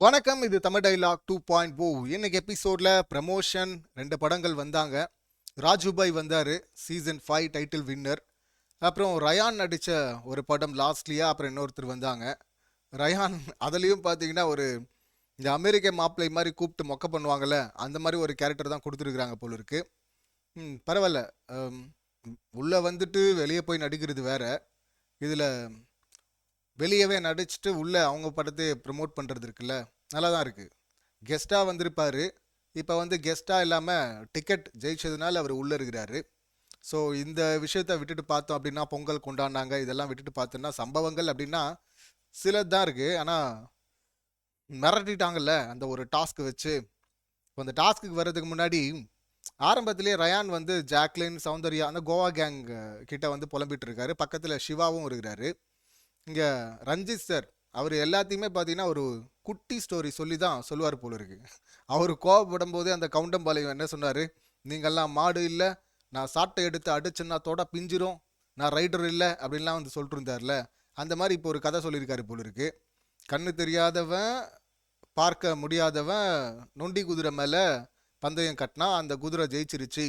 வணக்கம் இது Tamil dialogue two point O. இன்னைக்கு எபிசோடில் ப்ரமோஷன் ரெண்டு படங்கள் வந்தாங்க. ராஜுபாய் வந்தார் சீசன் ஃபைவ் டைட்டில் வின்னர் அப்புறம் ரயான் நடித்த ஒரு படம் லாஸ்ட்லியா அப்புறம் இன்னொருத்தர் வந்தாங்க. ரயான் அதுலேயும் பார்த்தீங்கன்னா ஒரு இந்த அமெரிக்க மாப்பிள்ளை மாதிரி கூப்பிட்டு மொக்க பண்ணுவாங்கள்ல அந்த மாதிரி ஒரு கேரக்டர் தான் கொடுத்துருக்குறாங்க போல இருக்கு. ம் பரவாயில்ல. உள்ளே வந்துட்டு வெளியே போய் நடிக்கிறது வேற. இதில் வெளியவே நடிச்சுட்டு உள்ளே அவங்க படத்தை ப்ரமோட் பண்ணுறது இருக்குல்ல? நல்லா தான் இருக்குது கெஸ்ட்டாக வந்திருப்பார். இப்போ வந்து கெஸ்ட்டாக இல்லாமல் டிக்கெட் ஜெயிச்சதுனால அவர் உள்ளே இருக்கிறாரு. ஸோ இந்த விஷயத்த விட்டுட்டு பார்த்தோம் அப்படின்னா பொங்கல் கொண்டாடினாங்க இதெல்லாம் விட்டுட்டு பார்த்தோன்னா சம்பவங்கள் அப்படின்னா சிலது தான் இருக்குது ஆனால் மிரட்டிட்டாங்கல்ல அந்த ஒரு டாஸ்க் வச்சு. இப்போ அந்த டாஸ்க்கு வர்றதுக்கு முன்னாடி ஆரம்பத்திலே ரயான் வந்து ஜாக்லின் சௌந்தர்யா அந்த கோவா கேங் கிட்ட வந்து புலம்பிட்டு இருக்காரு. பக்கத்தில் சிவாவும் இருக்கிறாரு. இங்கே ரஞ்சித் சார் அவர் எல்லாத்தையுமே பார்த்தீங்கன்னா ஒரு குட்டி ஸ்டோரி சொல்லி தான் சொல்லுவார் போல இருக்கு. அவர் கோவப்படும் போதே அந்த கவுண்டம்பாளையம் என்ன சொன்னார்? நீங்கள்லாம் மாடு இல்லை நான் சாட்டை எடுத்து அடிச்சுன்னா தோட பிஞ்சிரும் நான் ரைடர் இல்லை அப்படின்லாம் வந்து சொல்லிட்டு இருந்தார்ல அந்த மாதிரி இப்போ ஒரு கதை சொல்லியிருக்காரு போல இருக்கு. கண்ணு தெரியாதவன் பார்க்க முடியாதவன் நொண்டி குதிரை மேலே பந்தயம் கட்டினா அந்த குதிரை ஜெயிச்சிருச்சு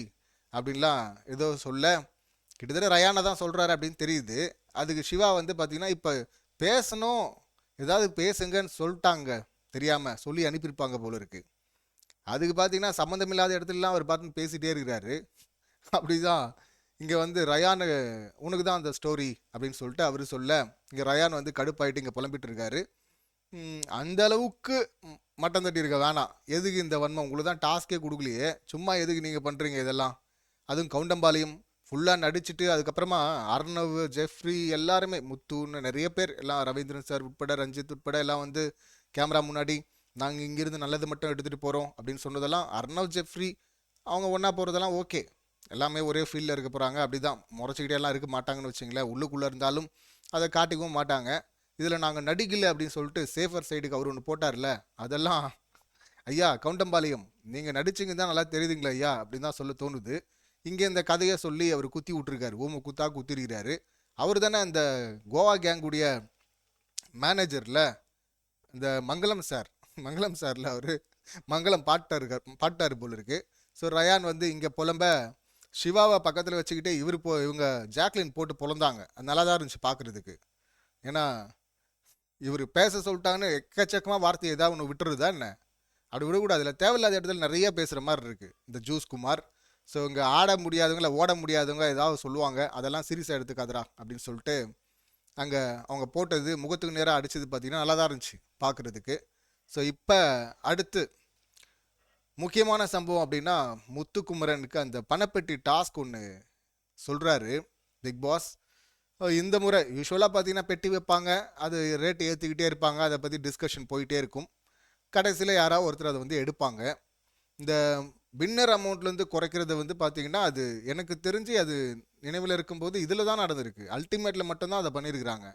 அப்படின்லாம் ஏதோ சொல்ல கிட்டத்தட்ட ரயானை தான் சொல்கிறாரு அப்படின்னு தெரியுது. அதுக்கு சிவா வந்து பார்த்தீங்கன்னா இப்போ பேசணும் ஏதாவது பேசுங்கன்னு சொல்லிட்டாங்க. தெரியாமல் சொல்லி அனுப்பியிருப்பாங்க போல இருக்குது அதுக்கு பார்த்தீங்கன்னா சம்மந்தமில்லாத இடத்துலலாம் அவர் பார்த்து பேசிகிட்டே இருக்கிறாரு. அப்படிதான். இங்கே வந்து ரயானு உனக்கு தான் அந்த ஸ்டோரி அப்படின்னு சொல்லிட்டு அவர் சொல்ல இங்கே ரயான் வந்து கடுப்பாயிட்டு இங்கே புலம்பிட்டு இருக்காரு. அந்த அளவுக்கு மட்டம் தட்டி இருக்க வேணாம். எதுக்கு இந்த வன்மம்? உங்களுக்கு தான் டாஸ்கே கொடுக்கலையே. சும்மா எதுக்கு நீங்கள் பண்ணுறீங்க இதெல்லாம்? அதுவும் கவுண்டம்பாளையம் ஃபுல்லாக நடிச்சுட்டு அதுக்கப்புறமா அர்ணவ் ஜெஃப்ரி எல்லாருமே முத்துன்னு நிறைய பேர் எல்லாம் ரவீந்திரன் சார் உட்பட ரஞ்சித் உட்பட எல்லாம் வந்து கேமரா முன்னாடி நாங்கள் இங்கேருந்து நல்லது மட்டும் எடுத்துகிட்டு போகிறோம் அப்படின்னு சொன்னதெல்லாம் அர்ணவ் ஜெஃப்ரி அவங்க ஒன்றா போகிறதெல்லாம் ஓகே. எல்லாமே ஒரே ஃபீல்டில் இருக்க போகிறாங்க அப்படி தான் முறைச்சிக்கிட்டே எல்லாம் இருக்க மாட்டாங்கன்னு வச்சிங்களேன் உள்ளுக்குள்ளே இருந்தாலும் அதை காட்டிக்கவும் மாட்டாங்க. இதில் நாங்கள் நடிக்கல அப்படின்னு சொல்லிட்டு சேஃபர் சைடுக்கு அவர் ஒன்று போட்டார்ல அதெல்லாம் ஐயா கவுண்டம்பாளையம் நீங்கள் நடிச்சிங்க தான் நல்லா தெரியுதுங்களா ஐயா அப்படின்னு தான் சொல்ல தோணுது. இங்கே இந்த கதையை சொல்லி அவர் குத்தி விட்டுருக்காரு. ஓம குத்தா குத்திருக்கிறாரு. அவர் தானே அந்த கோவா கேங்குடைய மேனேஜரில் இந்த மங்களம் சார். மங்களம் சாரில் அவர் மங்களம் பாட்டார் பாட்டார் போல் இருக்கு. ஸோ ரயான் வந்து இங்கே புலம்ப சிவாவை பக்கத்தில் வச்சுக்கிட்டே இவர் போ இவங்க ஜாக்லின் போட்டு புலந்தாங்க. நல்லா தான் இருந்துச்சு பார்க்குறதுக்கு ஏன்னா இவர் பேச சொல்லிட்டாங்கன்னு எக்கச்சக்கமாக வார்த்தை ஏதாவது ஒன்று விட்டுருதா என்ன? அப்படி விடக்கூடாது. இல்லை தேவையில்லாத இடத்துல நிறைய பேசுகிற மாதிரி இருக்குது இந்த ஜூஸ் குமார் ஸோ இங்கே ஆட முடியாதவங்கள ஓட முடியாதவங்க ஏதாவது சொல்லுவாங்க அதெல்லாம் சீரியஸாக எடுத்துக்காதரா அப்படின்னு சொல்லிட்டு அங்கே அவங்க போட்டது முகத்துக்கு நேராக அடித்தது பார்த்தீங்கன்னா நல்லா தான் இருந்துச்சு பார்க்குறதுக்கு ஸோ இப்போ அடுத்து முக்கியமான சம்பவம் அப்படின்னா முத்துக்குமரனுக்கு அந்த பணப்பெட்டி டாஸ்க் ஒன்று சொல்கிறாரு பிக் பாஸ். இந்த முறை யூஸ்வலாக பார்த்தீங்கன்னா பெட்டி வைப்பாங்க அது ரேட் ஏற்றிக்கிட்டே இருப்பாங்க அதை பற்றி டிஸ்கஷன் போயிட்டே இருக்கும். கடைசியில் யாராவது ஒருத்தர் அதை வந்து எடுப்பாங்க. இந்த வின்னர் அமௌண்ட்லேருந்து குறைக்கிறது வந்து பார்த்தீங்கன்னா அது எனக்கு தெரிஞ்சு அது நினைவில் இருக்கும்போது இதில் தான் நடந்திருக்கு. அல்டிமேட்டில் மட்டும்தான் அதை பண்ணியிருக்கிறாங்க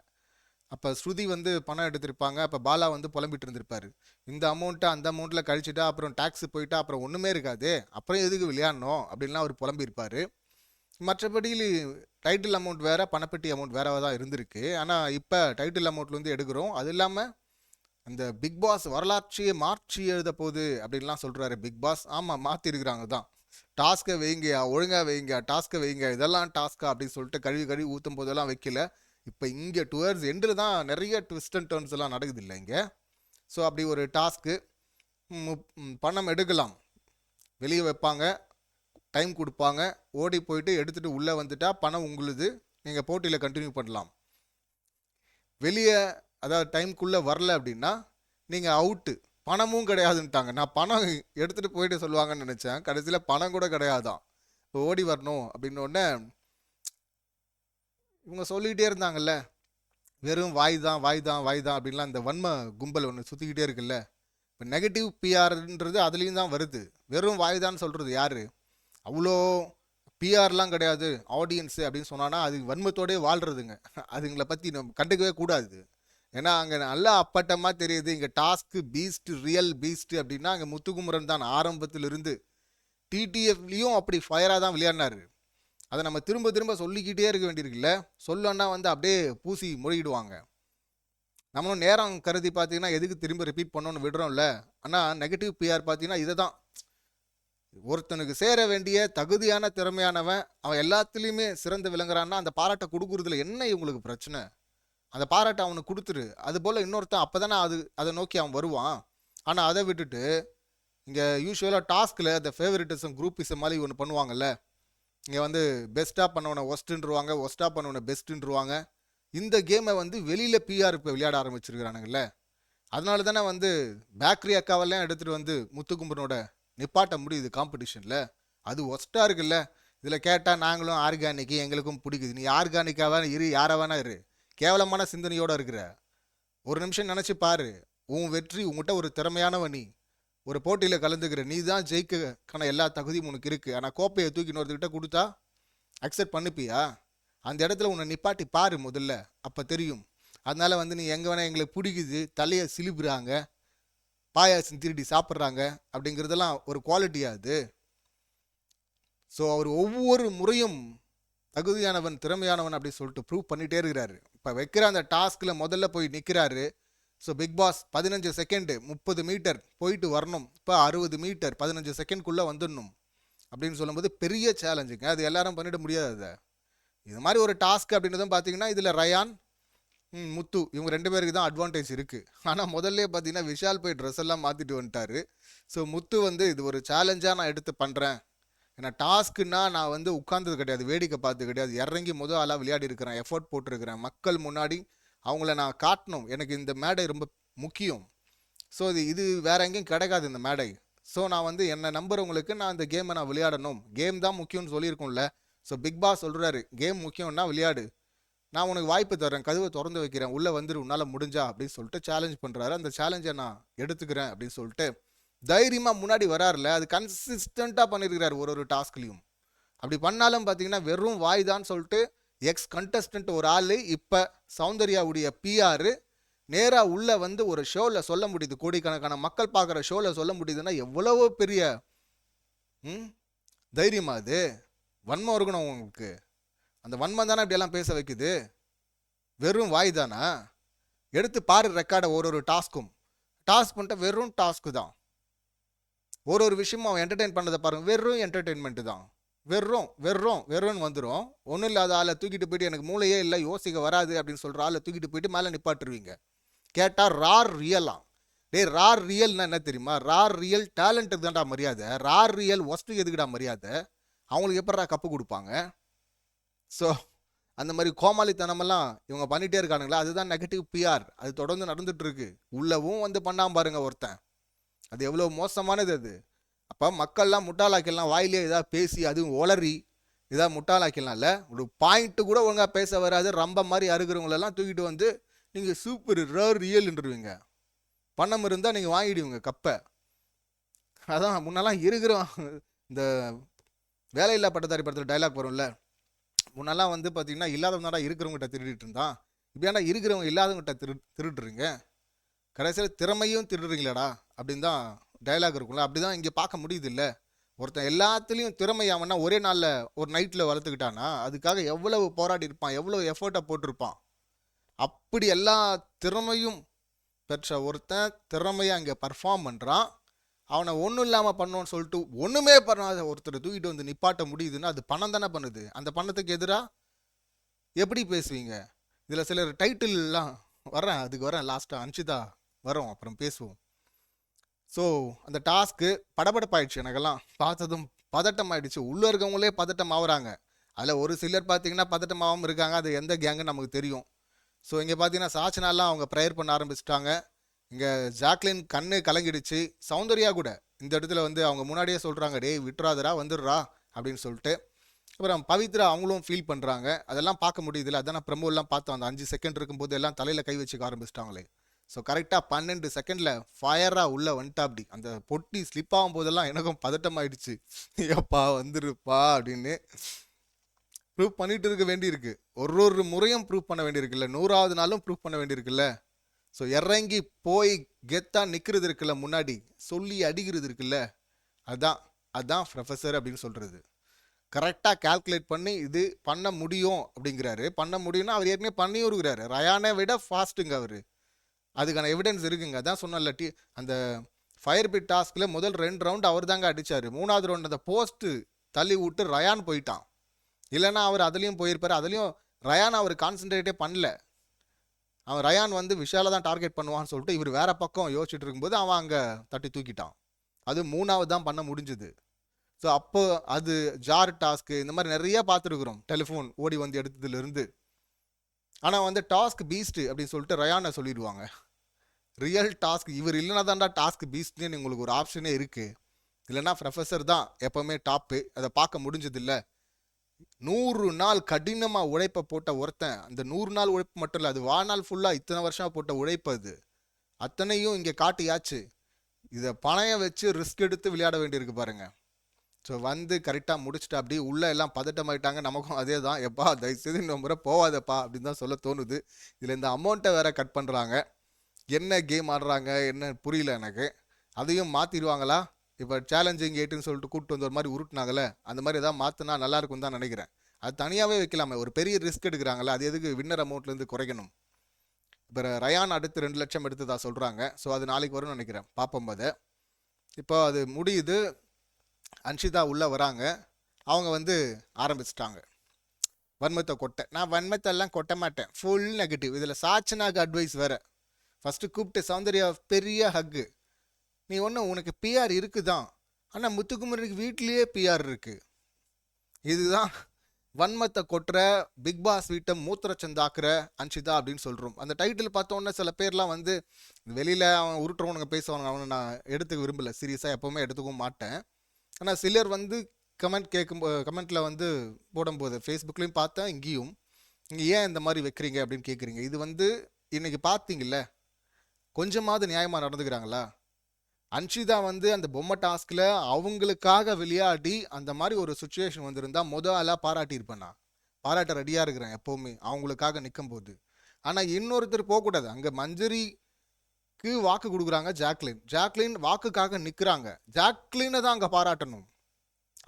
அப்போ ஸ்ருதி வந்து பணம் எடுத்திருப்பாங்க. அப்போ பாலா வந்து புலம்பிட்டு இருந்திருப்பார் இந்த அமௌண்ட்டை அந்த அமௌண்ட்டில் கழிச்சுட்டா அப்புறம் டேக்ஸ் போயிட்டா அப்புறம் ஒன்றுமே இருக்காது அப்புறம் எதுக்கு விளையாடணும்? அப்படின்லாம் அவர் புலம்பியிருப்பார். மற்றபடி டைட்டில் அமௌண்ட் வேறு பணப்பெட்டி அமௌண்ட் வேற தான் இருந்திருக்கு. ஆனால் இப்போ டைட்டில் அமௌண்ட்லேருந்து எடுக்கிறோம். அது இல்லாமல் அந்த பிக் பாஸ் வரலாற்றையே மாற்றி எழுத போகுது அப்படின்லாம் சொல்கிறாரு பிக் பாஸ் ஆமாம் மாற்றிருக்கிறாங்க தான். டாஸ்க்கை வைங்கயா ஒழுங்காக வைங்க டாஸ்க்கை வைங்க இதெல்லாம் டாஸ்க்கா அப்படின்னு சொல்லிட்டு கழுவி கழுவி ஊற்றும் போதெல்லாம் வைக்கல. இப்போ இங்கே டுவர்ஸ் எண்டில் தான் நிறைய ட்விஸ்ட் அண்ட் டர்ன்ஸ் எல்லாம் நடக்குது இல்லை இங்கே. ஸோ அப்படி ஒரு டாஸ்க்கு பணம் எடுக்கலாம். வெளியே வைப்பாங்க டைம் கொடுப்பாங்க. ஓடி போயிட்டு எடுத்துகிட்டு உள்ளே வந்துட்டா பணம் உங்களுது. நீங்கள் போட்டியில் கண்டினியூ பண்ணலாம். வெளியே அதாவது டைம்குள்ளே வரல அப்படின்னா நீங்கள் அவுட்டு. பணமும் கிடையாதுன்ட்டாங்க. நான் பணம் எடுத்துகிட்டு போயிட்டு சொல்லுவாங்கன்னு நினச்சேன். கடைசியில் பணம் கூட கிடையாதான். இப்போ ஓடி வரணும் அப்படின்னோடனே இவங்க சொல்லிக்கிட்டே இருந்தாங்கல்ல வெறும் வாய் தான் வாய் தான் வாய் தான் அப்படின்லாம் இந்த வன்ம கும்பல் ஒன்று சுற்றிக்கிட்டே இருக்குல்ல. இப்போ நெகட்டிவ் பிஆர்ன்றது அதுலேயும் தான் வருது. வெறும் வாய் தான் சொல்கிறது யார்? அவ்வளோ பிஆர்லாம் கிடையாது. ஆடியன்ஸு அப்படின்னு சொன்னான்னா அது வன்மத்தோடயே வாழ்கிறதுங்க அதுங்களை பற்றி நம்ம கண்டுக்கவே கூடாது. ஏன்னா அங்கே நல்லா அப்பட்டமாக தெரியுது. இங்கே டாஸ்க்கு பீஸ்ட் ரியல் பீஸ்ட் அப்படின்னா அங்கே முத்துக்குமரன் தான் ஆரம்பத்திலிருந்து டிடிஎஃப்லேயும் அப்படி ஃபயராக தான் விளையாடினாரு. அதை நம்ம திரும்ப திரும்ப சொல்லிக்கிட்டே இருக்க வேண்டியிருக்குல்ல. சொல்லன்னா வந்து அப்படியே பூசி முறையிடுவாங்க. நம்மளும் நேரம் கருதி பார்த்தீங்கன்னா எதுக்கு திரும்ப ரிப்பீட் பண்ணணும்னு விடுறோம்ல. ஆனால் நெகட்டிவ் பிஆர் பார்த்தீங்கன்னா இதை தான். ஒருத்தனுக்கு சேர வேண்டிய தகுதியான திறமையானவன் அவன் எல்லாத்துலேயுமே சிறந்து விளங்குறான்னா அந்த பாராட்டை கொடுக்குறதுல என்ன இவங்களுக்கு பிரச்சனை? அந்த பாராட்டை அவனுக்கு கொடுத்துரு. அது போல் இன்னொருத்தன் அப்போ தானே அது அதை நோக்கி அவன் வருவான். ஆனால் அதை விட்டுட்டு இங்கே யூஸ்வலாக டாஸ்கில் அந்த ஃபேவரட்டிசம் குரூப்பிசம் மாதிரி ஒன்று பண்ணுவாங்கல்ல. இங்கே வந்து பெஸ்ட்டாக பண்ணவனை ஒஸ்ட்டுன்றுவாங்க ஒஸ்ட்டாக பண்ணவனை பெஸ்ட்டுன்றுவாங்க இந்த கேமை வந்து வெளியில் பிஆர் இப்போ விளையாட ஆரம்பிச்சிருக்கிறானுங்கள அதனால தானே வந்து பேக்கரி அக்காவெல்லாம் எடுத்துகிட்டு வந்து முத்துக்கும்பனோட நிப்பாட்ட முடியுது காம்படிஷனில் அது ஒஸ்ட்டாக இருக்குல்ல. இதில் கேட்டால் நாங்களும் ஆர்கானிக்கு எங்களுக்கும் பிடிக்குது. நீ ஆர்கானிக்காக இரு யாரை வேணா இரு. கேவலமான சிந்தனையோடு இருக்கிற. ஒரு நிமிஷம் நினச்சி பாரு. உன் வெற்றி உங்ககிட்ட ஒரு திறமையானவன் நீ. ஒரு போட்டியில் கலந்துக்கிற. நீ தான் ஜெயிக்கக்கான எல்லா தகுதியும் உனக்கு இருக்குது ஆனால் கோப்பையை தூக்கி இன்னொருத்தர்கிட்ட கொடுத்தா அக்செப்ட் பண்ணிப்பியா? அந்த இடத்துல உன்னை நிப்பாட்டி பாரு முதல்ல. அப்போ தெரியும். அதனால வந்து நீ எங்கே வேணால் எங்களுக்கு பிடிக்குது தலையை சிலிப்புறாங்க பாயாசம் திருடி சாப்பிட்றாங்க அப்படிங்கிறதெல்லாம் ஒரு குவாலிட்டியா அது. ஸோ அவர் ஒவ்வொரு முறையும் தகுதியானவன் திறமையானவன் அப்படி சொல்லிட்டு ப்ரூவ் பண்ணிட்டே இருக்கிறாரு. இப்போ வைக்கிற அந்த டாஸ்கில் முதல்ல போய் நிற்கிறாரு ஸோ பிக் பாஸ் பதினஞ்சு செகண்டு முப்பது மீட்டர் போயிட்டு வரணும். இப்போ அறுபது மீட்டர் பதினஞ்சு செகண்ட்குள்ளே வந்துடணும். அப்படின்னு சொல்லும்போது பெரிய சேலஞ்சுங்க அது எல்லாரும் பண்ணிட முடியாது அதை. இது மாதிரி ஒரு டாஸ்க் அப்படின்றதும் பார்த்தீங்கன்னா இதில் ரயான் ம், முத்து இவங்க ரெண்டு பேருக்கு தான் அட்வான்டேஜ் இருக்குது ஆனால் முதல்ல பார்த்தீங்கன்னா விஷால் போய் ட்ரெஸ் எல்லாம் மாற்றிட்டு வந்துட்டாரு. ஸோ முத்து வந்து இது ஒரு சேலஞ்சாக நான் எடுத்து பண்ணுறேன் ஏன்னா டாஸ்க்குன்னா நான் வந்து உட்கார்ந்தது கிடையாது வேடிக்கை பார்த்து கிடையாது. இறங்கி முதல் ஆளாக விளையாடி இருக்கிறேன் எஃபோர்ட் போட்டிருக்கிறேன். மக்கள் முன்னாடி அவங்கள நான் காட்டணும். எனக்கு இந்த மேடை ரொம்ப முக்கியம். ஸோ இது இது வேற எங்கேயும் கிடைக்காது இந்த மேடை. ஸோ நான் வந்து என்னை நம்புறவங்களுக்கு நான் இந்த கேமை நான் விளையாடணும். கேம் தான் முக்கியம்னு சொல்லியிருக்கோம்ல. ஸோ பிக் பாஸ் சொல்கிறாரு கேம் முக்கியம்னா விளையாடு. நான் உனக்கு வாய்ப்பு தரேன் கதவை திறந்து வைக்கிறேன். உள்ளே வந்துரு உன்னால் முடிஞ்சா அப்படின்னு சொல்லிட்டு சேலஞ்ச் பண்ணுறாரு அந்த சேலஞ்சை நான் எடுத்துக்கிறேன் அப்படின்னு சொல்லிட்டு தைரியமாக முன்னாடி வராருல அது கன்சிஸ்டண்ட்டாக பண்ணியிருக்கிறார் ஒரு ஒரு டாஸ்க்லையும் அப்படி பண்ணாலும் பார்த்தீங்கன்னா வெறும் வாய் தான் சொல்லிட்டு எக்ஸ் கண்டஸ்டன்ட் ஒரு ஆள் இப்போ சௌந்தர்யாவுடைய பிஆர் நேராக உள்ளே வந்து ஒரு ஷோவில் சொல்ல முடியுது. கோடிக்கணக்கான மக்கள் பார்க்குற ஷோவில் சொல்ல முடியுதுன்னா எவ்வளவோ பெரிய ம் தைரியமா அது. வன்மம் இருக்கணும் உங்களுக்கு. அந்த வன்மம் தானே இப்படியெல்லாம் பேச வைக்குது? வெறும் வாய் தானா? எடுத்து பாரு ரெக்கார்டை ஒரு ஒரு டாஸ்க்கும் டாஸ்க் பண்ணிட்டு வெறும் டாஸ்க்கு தான். ஒரு ஒரு விஷயமும் அவன் என்டர்டெயின் பண்ணதை பாருங்க. வெறும் என்டர்டெயின்மெண்ட்டு தான். வெறும் வெறும் வெறும்னு வந்துடும் ஒன்றும் இல்லாத ஆளை தூக்கிட்டு போயிட்டு எனக்கு மூளையே இல்லை யோசிக்க வராது அப்படின்னு சொல்கிற ஆளை தூக்கிட்டு போயிட்டு மேலே நிப்பாட்டுருவீங்க. கேட்டால் ரார் ரியலாம் டேய் ரார் ரியல்னா என்ன தெரியுமா? ரார் ரியல் டேலண்ட்டுக்கு தான்டா மரியாதை. ரார் ரியல் ஒஸ்ட்டு எதுக்குடா மரியாதை? அவங்களுக்கு எப்படா கப்பு கொடுப்பாங்க? ஸோ அந்த மாதிரி கோமாளித்தனமெல்லாம் இவங்க பண்ணிகிட்டே இருக்கானுங்களா அதுதான் நெகட்டிவ் பிஆர் அது தொடர்ந்து நடந்துட்டு இருக்கு உள்ளவும் வந்து பண்ணாம பாருங்க ஒருத்தன். அது எவ்வளோ மோசமானது அது. அப்போ மக்கள்லாம் முட்டாளாக்கிடலாம் வாயிலே ஏதாவது பேசி அதுவும் ஒளறி ஏதாவது முட்டாளாக்கலாம்ல ஒரு பாயிண்ட்டு கூட ஒழுங்காக பேச வராது ரொம்ப மாதிரி அருகிறவங்களெல்லாம் தூக்கிட்டு வந்து நீங்கள் சூப்பர் ரேர் ரியல்ன்றுவீங்க பணம் இருந்தால் நீங்கள் வாங்கிடுவீங்க கப்பை. அதான் முன்னெல்லாம் இருக்கிறோம். இந்த வேலையில்லா பட்டதாரி படத்தில் டைலாக் வரும்ல? முன்னெல்லாம் வந்து பார்த்தீங்கன்னா இல்லாதவனாடா இருக்கிறவங்ககிட்ட திருடிட்டு இருந்தான். இப்போ ஏன்டா இருக்கிறவங்க இல்லாதவங்ககிட்ட திரு திருடுறீங்க? கடைசியில் திறமையும் திருடுறீங்களாடா. அப்படின்னு தான் டைலாக் இருக்கும்ல. அப்படி தான் இங்கே பார்க்க முடியுது இல்லை ஒருத்தன் எல்லாத்துலேயும் திறமை அவனா ஒரே நாளில் ஒரு நைட்டில் வளர்த்துக்கிட்டானா அதுக்காக எவ்வளவு போராடி இருப்பான் எவ்வளோ எஃபர்ட்டை போட்டிருப்பான். அப்படி எல்லா திறமையும் பெற்ற ஒருத்தன் திறமையாக அங்கே பர்ஃபார்ம் பண்ணுறான் அவனை ஒன்றும் இல்லாமல் பண்ணோன்னு சொல்லிட்டு ஒன்றுமே பண்ணாத ஒருத்தரை தூக்கிட்டு வந்து நிப்பாட்ட முடியுதுன்னா அது பணம் தானே பண்ணுது. அந்த பணத்துக்கு எதிராக எப்படி பேசுவீங்க? இதில் சிலர் டைட்டில்லாம் வரேன் அதுக்கு வரேன் லாஸ்ட்டாக அன்ஷிதா வரோம் அப்புறம் பேசுவோம். ஸோ அந்த டாஸ்க்கு படபடப்பாயிடுச்சு எனக்கெல்லாம். பார்த்ததும் பதட்டம் ஆயிடுச்சு உள்ளே இருக்கவங்களே பதட்டம் ஆகுறாங்க அதில் ஒரு சிலர் பார்த்தீங்கன்னா பதட்டம் ஆகாமல் இருக்காங்க. அது எந்த கேங்குன்னு நமக்கு தெரியும். ஸோ இங்கே பார்த்தீங்கன்னா சாச்சனாலாம் அவங்க ப்ரேயர் பண்ண ஆரம்பிச்சிட்டாங்க. இங்கே ஜாக்லின் கண்ணு கலங்கிடுச்சு. சௌந்தர்யா கூட இந்த இடத்துல வந்து அவங்க முன்னாடியே சொல்கிறாங்க டேய் விட்டுறாதரா வந்துடுறா அப்படின்னு சொல்லிட்டு. அப்புறம் பவித்ரா அவங்களும் ஃபீல் பண்ணுறாங்க அதெல்லாம் பார்க்க முடியுதுல்ல. அதான் நான் ப்ரமோலாம் பார்த்தோம் அந்த அஞ்சு செகண்ட் இருக்கும்போது எல்லாம் தலையில் கை வச்சுக்க ஆரம்பிச்சிட்டாங்களே. ஸோ கரெக்டாக பன்னெண்டு செகண்டில் ஃபயராக உள்ளே வந்துட்டா அப்படி. அந்த பொட்டி ஸ்லிப் ஆகும் போதெல்லாம் எனக்கும் பதட்டம் ஆயிடுச்சு. ஏப்பா வந்துருப்பா அப்படின்னு ப்ரூவ் பண்ணிட்டு இருக்க வேண்டியிருக்கு. ஒரு ஒரு முறையும் ப்ரூவ் பண்ண வேண்டியிருக்குல்ல. நூறாவது நாளும் ப்ரூவ் பண்ண வேண்டியிருக்குல்ல. ஸோ இறங்கி போய் கெத்தாக நிற்கிறது இருக்குல்ல முன்னாடி. சொல்லி அடிக்கிறது இருக்குல்ல. அதான் அதான் ப்ரொஃபஸர் அப்படின்னு சொல்கிறது கரெக்டாக கால்குலேட் பண்ணி இது பண்ண முடியும் அப்படிங்கிறாரு. பண்ண முடியும்னா அவர் ஏற்கனவே பண்ணி இருக்கிறாரு ரயானை விட ஃபாஸ்ட்டுங்க அவர். அதுக்கான எவிடன்ஸ் இருக்குங்க. அதான் சொன்னல டி அந்த ஃபயர் பிட் டாஸ்கில் முதல் ரெண்டு ரவுண்ட் அவர் தாங்க அடித்தார் மூணாவது ரவுண்ட் அந்த போஸ்ட்டு தள்ளி விட்டு ரயான் போயிட்டான். இல்லைன்னா அவர் அதுலேயும் போயிருப்பார். அதுலேயும் ரயான் அவர் கான்சென்ட்ரேட்டே பண்ணல. அவன் ரயான் வந்து விஷால தான் டார்கெட் பண்ணுவான்னு சொல்லிட்டு இவர் வேற பக்கம் யோசிச்சுட்டு இருக்கும்போது அவன் அங்கே தட்டி தூக்கிட்டான். அது மூணாவது தான் பண்ண முடிஞ்சுது. ஸோ அப்போ அது ஜார் டாஸ்க்கு இந்த மாதிரி நிறைய பார்த்துருக்குறோம். டெலிஃபோன் ஓடி வந்து எடுத்ததுலேருந்து ஆனால் வந்து டாஸ்க் பீஸ்ட்டு அப்படின்னு சொல்லிட்டு ரயானை சொல்லிடுவாங்க. ரியல் டாஸ்க் இவர் இல்லைனா தான்டா டாஸ்க் பீஸ்ட்னு உங்களுக்கு ஒரு ஆப்ஷனே இருக்குது இல்லைன்னா ப்ரொஃபஸர் தான் எப்போவுமே டாப்பு அதை பார்க்க முடிஞ்சதில்லை. நூறு நாள் கடினமாக உழைப்பை போட்ட ஒருத்தன் அந்த நூறு நாள் உழைப்பு மட்டும் இல்லை அது வாழ்நாள் ஃபுல்லாக இத்தனை வருஷம் போட்ட உழைப்பு அது. அத்தனையும் இங்கே காட்டியாச்சு. இதை பணையம் வச்சு ரிஸ்க் எடுத்து விளையாட வேண்டியிருக்கு பாருங்கள் ஸோ வந்து கரெக்டாக முடிச்சுட்டு அப்படியே உள்ளே எல்லாம் பதட்டமாயிட்டாங்க. நமக்கும் அதே தான். எப்பா தயவுசெய்து இந்த முறை போகாதப்பா அப்படின்னு தான் சொல்ல தோணுது. இதில் இந்த அமௌண்ட்டை வேற கட் பண்ணுறாங்க என்ன கேம் ஆடுறாங்க என்ன புரியல எனக்கு. அதையும் மாற்றிடுவாங்களா இப்போ சேலஞ்சிங் எயிட்டுன்னு சொல்லிட்டு கூப்பிட்டு வந்து ஒரு மாதிரி உருட்டினாங்களே அந்த மாதிரி எதாவது மாற்றினா நல்லா தான் நினைக்கிறேன். அது தனியாகவே வைக்கலாமே. ஒரு பெரிய ரிஸ்க் எடுக்கிறாங்களே அது எதுக்கு வின்னர் அமௌண்ட்லேருந்து குறைக்கணும்? இப்போ ரயான் அடுத்து ரெண்டு லட்சம் எடுத்ததா சொல்கிறாங்க ஸோ அது நாளைக்கு வரும்னு நினைக்கிறேன். பார்ப்போம் அதை இப்போ அது முடியுது. அன்ஷிதா உள்ளே வராங்க. அவங்க வந்து ஆரம்பிச்சிட்டாங்க. வன்மத்தை கொட்டை. நான் வன்மத்தெல்லாம் கொட்ட மாட்டேன். ஃபுல் நெகட்டிவ் இதில் சாச்சனாக்கு அட்வைஸ் வேறு. ஃபஸ்ட்டு கூப்பிட்டு சௌந்தர்யா பெரிய ஹக்கு நீ ஒன்றும் உனக்கு பிஆர் இருக்குதான். ஆனால் முத்துக்குமரனுக்கு வீட்லேயே பிஆர் இருக்குது இதுதான் வன்மத்தை கொட்டுற பிக் பாஸ் வீட்டை மூத்திரச்சந்தாக்குற அன்ஷிதா அப்படின்னு சொல்கிறோம் அந்த டைட்டில் பார்த்தோன்னே சில பேர்லாம் வந்து வெளியில் அவன் உருட்டுறவனுங்க பேசுவாங்க அவனை நான் எடுத்துக்க விரும்பலை. சீரியஸாக எப்போவுமே எடுத்துக்கவும் மாட்டேன். ஆனால் சிலர் வந்து கமெண்ட் கேட்கும் கமெண்ட்டில் வந்து போடும்போது ஃபேஸ்புக்லேயும் பார்த்தேன் இங்கேயும். நீங்கள் ஏன் இந்த மாதிரி வைக்கிறீங்க? அப்படின்னு கேட்குறீங்க. இது வந்து இன்றைக்கி பார்த்தீங்கல்ல கொஞ்சமாவது நியாயமாக நடந்துக்கிறாங்களா? அன்ஷிதா வந்து அந்த பொம்மை டாஸ்கில் அவங்களுக்காக விளையாடி அந்த மாதிரி ஒரு சுச்சுவேஷன் வந்திருந்தா முத ஆளாக பாராட்டியிருப்பேன் நான் பாராட்ட ரெடியாக இருக்கிறேன் எப்போவுமே. அவங்களுக்காக நிற்கும் போது ஆனால் இன்னொருத்தர் போகக்கூடாது. அங்கே மஞ்சரிக்கு வாக்கு கொடுக்குறாங்க ஜாக்லின். ஜாக்லின் வாக்குக்காக நிற்கிறாங்க ஜாக்லினை தான் அங்கே பாராட்டணும்.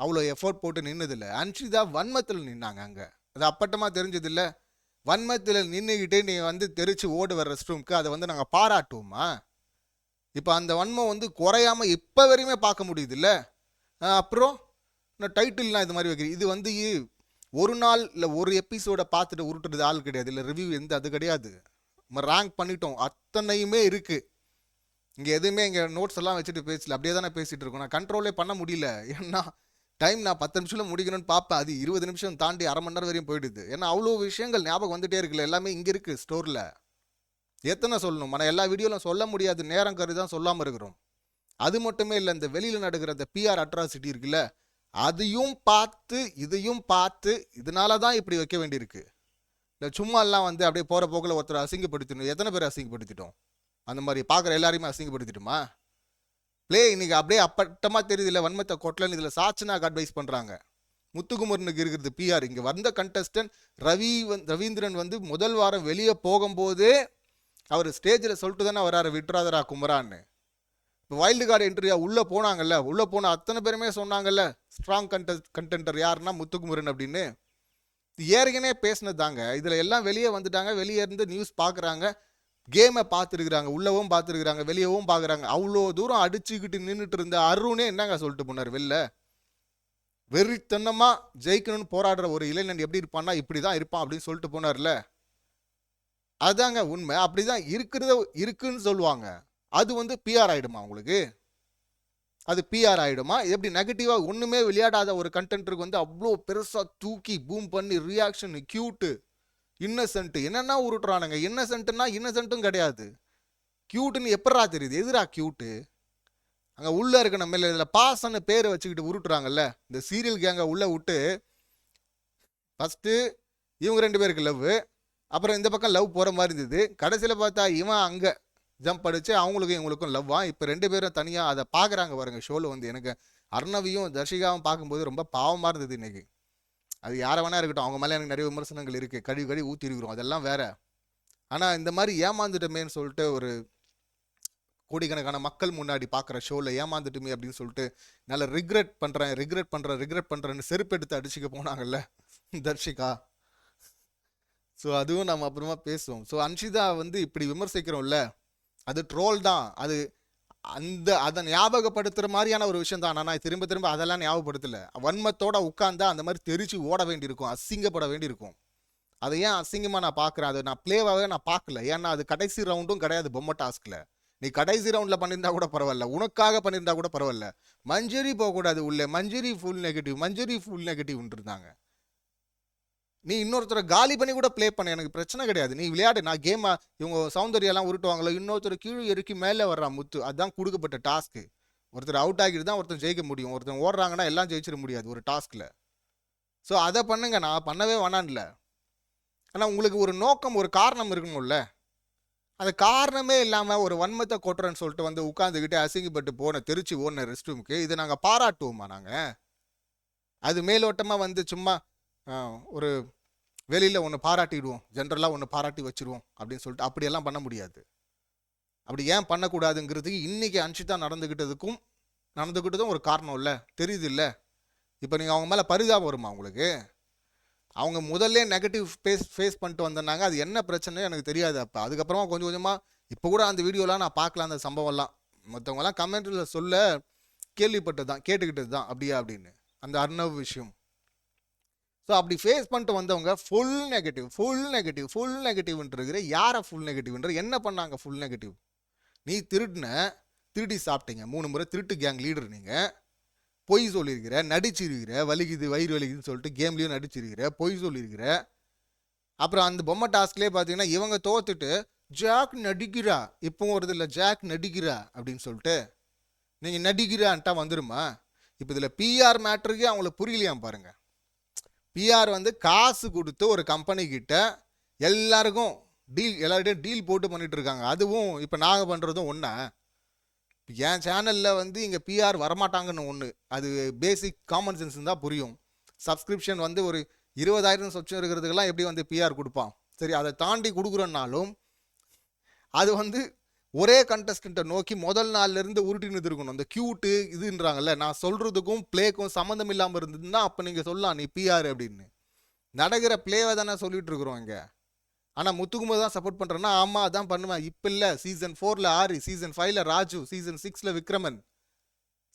அவ்வளோ எஃபோர்ட் போட்டு நின்னதில்லை. அன்ஷிதா வன்மத்தில் நின்னாங்க அங்கே. அது அப்பட்டமாக தெரிஞ்சதில்லை. வன்மத்தில் நின்றுக்கிட்டு நீ வந்து தெரிச்சு ஓடு வர ரெஸ்ட் ரூம்க்கு அதை வந்து நாங்கள் பாராட்டுவோமா? இப்போ அந்த வன்மம் வந்து குறையாம இப்போ வரையுமே பார்க்க முடியுது இல்லை அப்புறம் நான் டைட்டில்லாம் இது மாதிரி வைக்கிறேன். இது வந்து ஒரு நாள் இல்லை ஒரு எபிசோடை பார்த்துட்டு உருட்டுறது ஆள் கிடையாது. இல்லை ரிவ்யூ எந்த அது கிடையாது. நம்ம ரேங்க் பண்ணிட்டோம். அத்தனையுமே இருக்குது இங்கே எதுவுமே இங்கே நோட்ஸ் எல்லாம் வச்சுட்டு பேசல. அப்படியே தானே பேசிகிட்டு இருக்கோம். நான் கண்ட்ரோலே பண்ண முடியல. ஏன்னா டைம் நான் பத்து நிமிஷத்தில் முடிக்கணும்னு பார்ப்பேன் அது இருபது நிமிஷம் தாண்டி அரை மணி நேரம் வரையும் போயிடுது. ஏன்னா அவ்வளோ விஷயங்கள் ஞாபகம் வந்துட்டே இருக்குல்ல. எல்லாமே இங்கே இருக்குது ஸ்டோரில் எத்தனை சொல்லணும்? ஆனால் எல்லா வீடியோவிலும் சொல்ல முடியாது. நேரம் கருதி தான் சொல்லாமல் இருக்கிறோம். அது மட்டுமே இல்லை இந்த வெளியில் நடக்கிற அந்த பிஆர் அட்ராசிட்டி இருக்குல்ல அதையும் பார்த்து இதையும் பார்த்து இதனால தான் இப்படி வைக்க வேண்டியிருக்கு. இல்லை சும்மா எல்லாம் வந்து அப்படியே போகிற போக்கில் ஒருத்தர் அசிங்கப்படுத்தணும் எத்தனை பேர் அசிங்கப்படுத்திட்டோம்? அந்த மாதிரி பார்க்குற எல்லாரையுமே அசிங்கப்படுத்திட்டுமா? பிளே இன்னைக்கு அப்படியே அப்பட்டமாக தெரியுது இல்லை வன்மத்தை கொட்டலன்னு இதில் சாச்சனாக்கு அட்வைஸ் பண்ணுறாங்க முத்துக்குமரனுக்கு இருக்கிறது பிஆர் இங்கே வந்த கண்டஸ்டன்ட் ரவி வந் ரவீந்திரன் வந்து முதல் வாரம் வெளியே போகும்போதே அவர் ஸ்டேஜில் சொல்லிட்டு தானே வராரு விட்ராதரா குமரான்னு. இப்போ வைல்டு கார்டு என்ட்ரியா உள்ளே போனாங்கல்ல உள்ளே போன அத்தனை பேருமே சொன்னாங்கல்ல ஸ்ட்ராங் கண்டஸ்ட் கண்டென்டர் யாருன்னா முத்துக்குமரன் அப்படின்னு. ஏற்கனவே பேசினது தாங்க. இதில் எல்லாம் வெளியே வந்துட்டாங்க வெளியே இருந்து நியூஸ் பார்க்குறாங்க கேமை பார்த்துருக்குறாங்க உள்ளவும் பார்த்துருக்குறாங்க வெளியவும் பார்க்குறாங்க. அவ்வளோ தூரம் அடிச்சுக்கிட்டு நின்றுட்டு இருந்த அருணே என்னங்க சொல்லிட்டு போனார் வெளில? வெறித்தனமாக ஜெயிக்கணும்னு போராடுற ஒரு இளைஞன் எப்படி இருப்பான்னா இப்படி தான் இருப்பான் அப்படின்னு சொல்லிட்டு போனார்ல? அதாங்க உண்மை. அப்படிதான் இருக்கிறத இருக்குன்னு சொல்லுவாங்க. அது வந்து பிஆர் ஆயிடுமா உங்களுக்கு? அது பிஆர் ஆயிடுமா? எப்படி நெகட்டிவாக ஒன்றுமே விளையாடாத ஒரு கண்டென்ட்டுக்கு வந்து அவ்வளோ பெருசாக தூக்கி பூம் பண்ணி ரியாக்ஷன் க்யூட்டு இன்னசென்ட் என்னென்ன உருட்டுறானுங்க. இன்னசென்ட்னா இன்னசென்ட்டும் கிடையாது. க்யூட்டுன்னு எப்படா தெரியுது? எதுரா க்யூட்டு அங்கே உள்ளே இருக்க நம்ம இதில் பாசன்னு பேரை வச்சுக்கிட்டு உருட்டுறாங்கல்ல. இந்த சீரியல் கேங்கை உள்ளே விட்டு ஃபஸ்ட்டு இவங்க ரெண்டு பேருக்கு லவ் அப்புறம் இந்த பக்கம் லவ் போகிற மாதிரி இருந்தது. கடைசியில் பார்த்தா இவன் அங்கே ஜம்ப் அடித்து அவங்களுக்கும் இவங்களுக்கும் லவ்வான் இப்போ ரெண்டு பேரும் தனியாக அதை பார்க்குறாங்க பாருங்கள் ஷோவில் வந்து எனக்கு. அர்ணவியும் தர்ஷிகாவும் பார்க்கும்போது ரொம்ப பாவமாக இருந்தது இன்றைக்கி அது யாரை வேணா இருக்கட்டும். அவங்க மேலே எனக்கு நிறைய விமர்சனங்கள் இருக்குது கழுவி கழுவி ஊற்றிருக்கிறோம் அதெல்லாம் வேற. ஆனால் இந்த மாதிரி ஏமாந்துட்டோமேன்னு சொல்லிட்டு ஒரு கோடிக்கணக்கான மக்கள் முன்னாடி பார்க்குற ஷோவில் ஏமாந்துட்டுமே அப்படின்னு சொல்லிட்டு நல்லா ரிக்ரெட் பண்ணுறேன் ரிக்ரெட் பண்ணுறேன் ரிக்ரெட் பண்ணுறேன்னு செருப்பு எடுத்து அடிச்சுக்க போனாங்கல்ல தர்ஷிகா. ஸோ அதுவும் நம்ம அப்புறமா பேசுவோம். ஸோ அன்ஷிதா வந்து இப்படி விமர்சிக்கிறோம்ல அது ட்ரோல் தான். அது அந்த அதை ஞாபகப்படுத்துகிற மாதிரியான ஒரு விஷயம் தான். நான் திரும்ப திரும்ப அதெல்லாம் ஞாபகப்படுத்தலை. வன்மத்தோட உட்காந்தா அந்த மாதிரி தெரிச்சு ஓட வேண்டியிருக்கும். அசிங்கப்பட வேண்டியிருக்கும். அதை ஏன் அசிங்கமாக நான் பார்க்குறேன் அது நான் பிளேவாகவே நான் பார்க்கல ஏன்னா அது கடைசி ரவுண்டும் கிடையாது பொம்மை டாஸ்கில் நீ கடைசி ரவுண்டில் பண்ணியிருந்தா கூட பரவாயில்ல. உனக்காக பண்ணியிருந்தா கூட பரவாயில்ல. மஞ்சரி போகக்கூடாது உள்ளே. Manjari full negative Manjari full நெகட்டிவ்ன்ட்டு இருந்தாங்க நீ இன்னொருத்தரை காலி பண்ணி கூட ப்ளே பண்ண எனக்கு பிரச்சனை கிடையாது. நீ விளையாடு. நான் கேமா இவங்க சௌந்தர்யெல்லாம் உருட்டுவாங்களோ இன்னொருத்தர் கீழே இறக்கி மேலே வர்றான் முத்து. அதுதான் கொடுக்கப்பட்ட டாஸ்க்கு ஒருத்தர் அவுட் ஆகிட்டு தான் ஒருத்தர் ஜெயிக்க முடியும். ஒருத்தர் ஓடுறாங்கன்னா எல்லாம் ஜெயிச்சிட முடியாது ஒரு டாஸ்கில் ஸோ அதை பண்ணுங்க. நான் பண்ணவே வேணான்ல ஆனால் உங்களுக்கு ஒரு நோக்கம் ஒரு காரணம் இருக்கணும்ல. அந்த காரணமே இல்லாமல் ஒரு வன்மத்தை கொட்டுறேன்னு சொல்லிட்டு வந்து உட்காந்துக்கிட்டு அசிங்கப்பட்டு போன திருச்சி ஓடின ரெஸ்ட் ரூமுக்கு இதை நாங்கள் பாராட்டுவோமா நாங்கள் அது மேலோட்டமாக வந்து சும்மா ஒரு வெளியில் ஒன்று பாராட்டிடுவோம். ஜென்ரலாக ஒன்று பாராட்டி வச்சுருவோம் அப்படின்னு சொல்லிட்டு அப்படியெல்லாம் பண்ண முடியாது. அப்படி ஏன் பண்ணக்கூடாதுங்கிறதுக்கு இன்றைக்கி அன்ஷிதா நடந்துக்கிட்டதுக்கும் நடந்துக்கிட்டதும் ஒரு காரணம் இல்லை தெரியுது இல்லை. இப்போ நீங்கள் அவங்க மேலே பரிதாபம் வருமா உங்களுக்கு? அவங்க முதல்ல நெகட்டிவ் ஃபேஸ் ஃபேஸ் பண்ணிட்டு வந்தாங்க அது என்ன பிரச்சனையோ எனக்கு தெரியாது அப்போ. அதுக்கப்புறமா கொஞ்சம் கொஞ்சமாக இப்போ கூட அந்த வீடியோலாம் நான் பார்க்கல அந்த சம்பவம்லாம். மற்றவங்கலாம் கமெண்ட்டில் சொல்ல கேள்விப்பட்டது தான் கேட்டுக்கிட்டது தான் அப்படியா அப்படின்னு. அந்த அர்ணவ் விஷயம். ஸோ அப்படி ஃபேஸ் பண்ணிட்டு வந்தவங்க full negative full negative full நெகட்டிவ்ன்றிருக்கிற யாரை ஃபுல் நெகட்டிவ்ன்ற என்ன பண்ணாங்க ஃபுல் நெகட்டிவ் நீ திருடின திருடி சாப்பிட்டீங்க. மூணு முறை திருட்டு கேங் லீடர் நீங்கள் பொய் சொல்லியிருக்கிற நடிச்சிருக்கிற வலிக்குது வயிறு வலிக்குதுன்னு சொல்லிட்டு கேம்லேயும் நடிச்சிருக்கிற பொய் சொல்லியிருக்கிற. அப்புறம் அந்த பொம்மை டாஸ்க்லேயே பார்த்தீங்கன்னா இவங்க தோத்துட்டு ஜாக் நடிக்கிறா. இப்போவும் வருது இல்லை ஜாக் நடிக்கிறா. அப்படின்னு சொல்லிட்டு நீங்கள் நடிக்கிறான்ட்டா வந்துருமா? இப்போ இதில் பிஆர் மேட்ருக்கே அவங்களுக்கு புரியலையாம் பாருங்கள் பிஆர் வந்து காசு கொடுத்து ஒரு கம்பெனிக்கிட்ட எல்லாருக்கும் டீல் எல்லார்கிட்டையும் டீல் போட்டு பண்ணிகிட்டு இருக்காங்க. அதுவும் இப்போ நாங்கள் பண்ணுறதும் ஒன்று என் சேனலில் வந்து இங்கே பிஆர் வரமாட்டாங்கன்னு ஒன்று அது பேசிக் காமன் சென்ஸ் தான் புரியும். சப்ஸ்கிரிப்ஷன் வந்து ஒரு இருபதாயிரம் சொச்சம் இருக்கிறதுக்கெல்லாம் எப்படி வந்து பிஆர் கொடுப்பான்? சரி அதை தாண்டி கொடுக்குறோன்னாலும் அது வந்து ஒரே கண்டஸ்டண்ட்டை நோக்கி முதல் நாள்லேருந்து உருட்டின்னு இருக்கணும் அந்த கியூட்டு இதுன்றாங்கல்ல நான் சொல்கிறதுக்கும் ப்ளேக்கும் சம்மந்தம் இல்லாமல் இருந்ததுன்னா அப்போ நீங்கள் சொல்லலாம் நீ பிஆர் அப்படின்னு. நடக்கிற ப்ளேவை தானே சொல்லிட்டு இருக்கிறோம் இங்கே. ஆனால் முத்துக்குமார் தான் சப்போர்ட் பண்ணுறேன்னா ஆமாம் அதான் பண்ணுவேன். இப்போ இல்லை சீசன் ஃபோரில் ஆரி சீசன் ஃபைவ்ல ராஜு சீசன் சிக்ஸில் விக்ரமன்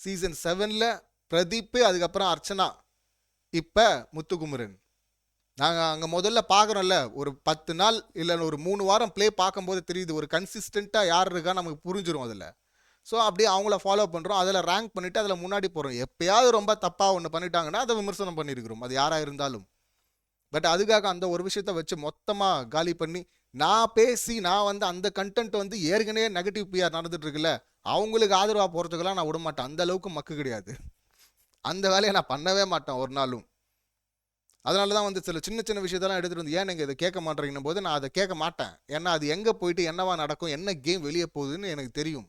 சீசன் செவனில் பிரதீப் அதுக்கப்புறம் அர்ச்சனா இப்போ முத்துக்குமரன். நாங்கள் அங்கே முதல்ல பார்க்குறோம்ல ஒரு பத்து நாள் இல்லை ஒரு மூணு வாரம் ப்ளே பார்க்கும்போது தெரியுது ஒரு கன்சிஸ்டண்ட்டாக யார் இருக்கா நமக்கு புரிஞ்சிடும் அதில். ஸோ அப்படியே அவங்கள ஃபாலோ பண்ணுறோம் அதில் ரேங்க் பண்ணிவிட்டு அதில் முன்னாடி போகிறோம் எப்பயாவது ரொம்ப தப்பாக ஒன்று பண்ணிட்டாங்கன்னா அதை விமர்சனம் பண்ணியிருக்கிறோம் அது யாராக இருந்தாலும். பட் அதுக்காக அந்த ஒரு விஷயத்த வச்சு மொத்தமாக காலி பண்ணி நான் பேசி நான் வந்து அந்த கண்டென்ட் வந்து ஏற்கனவே நெகட்டிவ் பிஆர் நடந்துட்டு இருக்குல்ல அவங்களுக்கு ஆதரவாக போகிறதுக்கெல்லாம் நான் விட மாட்டேன் அந்த அளவுக்கு மக்கு கிடையாது. அந்த வேலையை நான் பண்ணவே மாட்டேன் ஒரு நாளும். அதனால தான் வந்து சில சின்ன சின்ன விஷயத்தெல்லாம் எடுத்துகிட்டு வந்து ஏன் நீங்கள் இதை கேட்க மாட்டேங்கும் போது நான் அதை கேட்க மாட்டேன். ஏன்னா அது எங்கே போயிட்டு என்னவா நடக்கும் என்ன கேம் வெளியே போகுதுன்னு எனக்கு தெரியும்.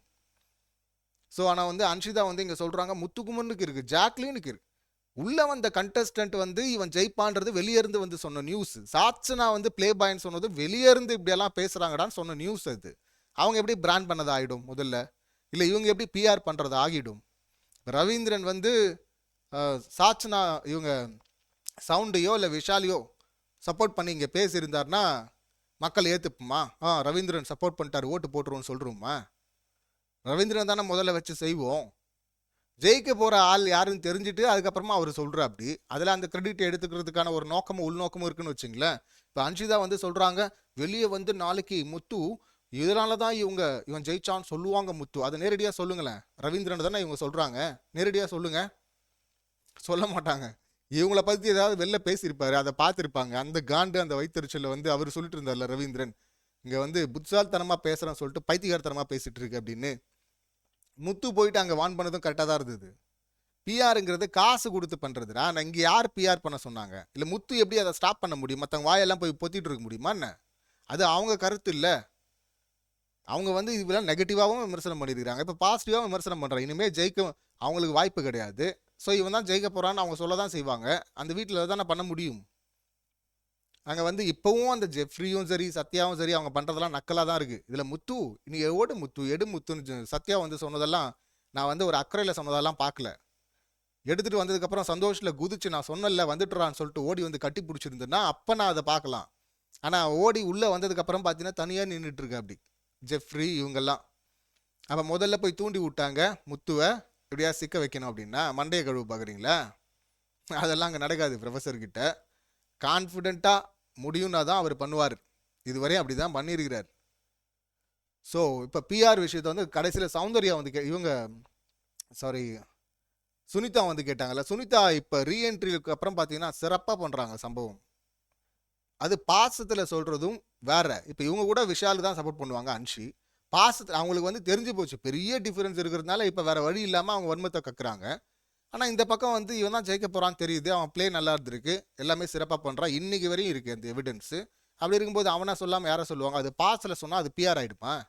ஸோ ஆனால் வந்து அன்ஷிதா வந்து இங்கே சொல்கிறாங்க முத்துக்குமனுக்கு இருக்குது ஜாக்லினுக்கு இருக்குது உள்ளே வந்த கண்டஸ்டன்ட் வந்து இவன் ஜெயிப்பான்றது வெளியே இருந்து வந்து சொன்ன நியூஸ் சாட்சனா வந்து ப்ளே பாயின்னு சொன்னது வெளியே இருந்து இப்படியெல்லாம் பேசுகிறாங்கடான்னு சொன்ன நியூஸ் அது. அவங்க எப்படி பிராண்ட் பண்ணது ஆகிடும் முதல்ல? இல்லை இவங்க எப்படி பிஆர் பண்ணுறது ஆகிடும் ரவீந்திரன் வந்து சாட்சனா இவங்க சவுண்டையோ இல்லை விஷாலையோ சப்போர்ட் பண்ணி இங்கே பேசியிருந்தாருன்னா மக்கள் ஏற்றுப்போமா ஆ ரவீந்திரன் சப்போர்ட் பண்ணிட்டாரு ஓட்டு போட்டுருவோம்னு சொல்கிறோமா ரவீந்திரன் தானே முதல்ல வச்சு செய்வோம். ஜெயிக்க போகிற ஆள் யாருன்னு தெரிஞ்சுட்டு அதுக்கப்புறமா அவர் சொல்கிறா அப்படி. அதில் அந்த கிரெடிட் எடுத்துக்கிறதுக்கான ஒரு நோக்கமும் உள்நோக்கமும் இருக்குன்னு வச்சுங்களேன். இப்போ அன்ஷிதா வந்து சொல்கிறாங்க வெளியே வந்து நாளைக்கு முத்து இதனால தான் இவங்க இவன் ஜெயிச்சான்னு சொல்லுவாங்க முத்து. அதை நேரடியாக சொல்லுங்களேன். ரவீந்திரன் தானே இவங்க சொல்கிறாங்க நேரடியாக சொல்லுங்கள் சொல்ல மாட்டாங்க. இவங்கள பற்றி ஏதாவது வெளில பேசியிருப்பாரு அதை பார்த்துருப்பாங்க. அந்த காண்டு அந்த வைத்தறிச்சலில் வந்து அவர் சொல்லிட்டு இருந்தார்ல ரவீந்திரன். இங்கே வந்து புத்தால்தனமாக பேசுகிறேன்னு சொல்லிட்டு பைத்தியகாரத்தனமாக பேசிகிட்டு இருக்கு அப்படின்னு. முத்து போயிட்டு அங்கே வான் பண்ணதும் கரெக்டாக தான் இருந்தது. பிஆருங்கிறது காசு கொடுத்து பண்ணுறதுடா நான் இங்கே யார் பிஆர் பண்ண சொன்னாங்க? இல்லை முத்து எப்படி அதை ஸ்டாப் பண்ண முடியும்? மற்றவங்க வாயெல்லாம் போய் பொத்திட்டு இருக்க முடியுமா என்ன? அது அவங்க கருத்து இல்லை. அவங்க வந்து இதெல்லாம் நெகட்டிவாகவும் விமர்சனம் பண்ணியிருக்கிறாங்க. இப்போ பாசிட்டிவாகவும் விமர்சனம் பண்ணுறாங்க இனிமேல் ஜெயிக்க அவங்களுக்கு வாய்ப்பு கிடையாது. ஸோ இவன் தான் ஜெயிக்க போகிறான்னு அவங்க சொல்ல தான் செய்வாங்க. அந்த வீட்டில் தானே பண்ண முடியும். அங்கே வந்து இப்போவும் அந்த ஜெஃப்ரியும் சரி சத்யாவும் சரி அவங்க பண்ணுறதெல்லாம் நக்கலாக தான் இருக்குது இதில் முத்து நீ ஓடு முத்து எடு முத்துன்னு சத்யா வந்து சொன்னதெல்லாம் நான் வந்து ஒரு அக்கறையில் சொன்னதெல்லாம் பார்க்கல. எடுத்துகிட்டு வந்ததுக்கப்புறம் சந்தோஷத்தில் குதிச்சு நான் சொன்னல வந்துட்டுறான்னு சொல்லிட்டு ஓடி வந்து கட்டி பிடிச்சிருந்தேன்னா அப்போ நான் அதை பார்க்கலாம். ஆனால் ஓடி உள்ளே வந்ததுக்கப்புறம் பார்த்தீங்கன்னா தனியாக நின்றுட்டு அப்படி. ஜெஃப்ரி இவங்கெல்லாம். அப்போ முதல்ல போய் தூண்டி விட்டாங்க முத்துவை. எப்படியா சிக்க வைக்கணும் அப்படின்னா மண்டையை கழுவு பார்க்குறீங்களா? அதெல்லாம் அங்கே நடக்காது ப்ரொஃபஸர்கிட்ட கான்ஃபிடெண்ட்டாக முடியும்னா தான் அவர் பண்ணுவார். இதுவரையும் அப்படி தான் பண்ணியிருக்கிறார். ஸோ இப்போ பிஆர் விஷயத்தை வந்து கடைசியில் சௌந்தர்யா வந்து கே இவங்க சாரி சுனிதா வந்து கேட்டாங்கல்ல சுனிதா இப்போ ரீஎன்ட்ரிக்கு அப்புறம் பார்த்தீங்கன்னா சிறப்பாக பண்ணுறாங்க சம்பவம். அது பாசத்தில் சொல்கிறதும் வேற. இப்போ இவங்க கூட விஷால் தான் சப்போர்ட் பண்ணுவாங்க அன்ஷி. பாசத்தில் அவங்களுக்கு வந்து தெரிஞ்சு போச்சு. பெரிய டிஃப்ரென்ஸ் இருக்கிறதுனால இப்போ வேறு வழி இல்லாமல் அவங்க வன்மத்தை கக்குறாங்க. ஆனால் இந்த பக்கம் வந்து இவன் தான் ஜெயிக்க போகிறான்னு தெரியுது. அவன் ப்ளே நல்லா இருந்திருக்கு. எல்லாமே சிறப்பாக பண்ணுறான் இன்றைக்கி வரையும் இருக்குது அந்த எவிடன்ஸு அப்படி இருக்கும்போது அவனா சொல்லாமல் யாரை சொல்லுவாங்க? அது பாஸில் சொன்னால் அது பிஆர் ஆகிடுப்பான்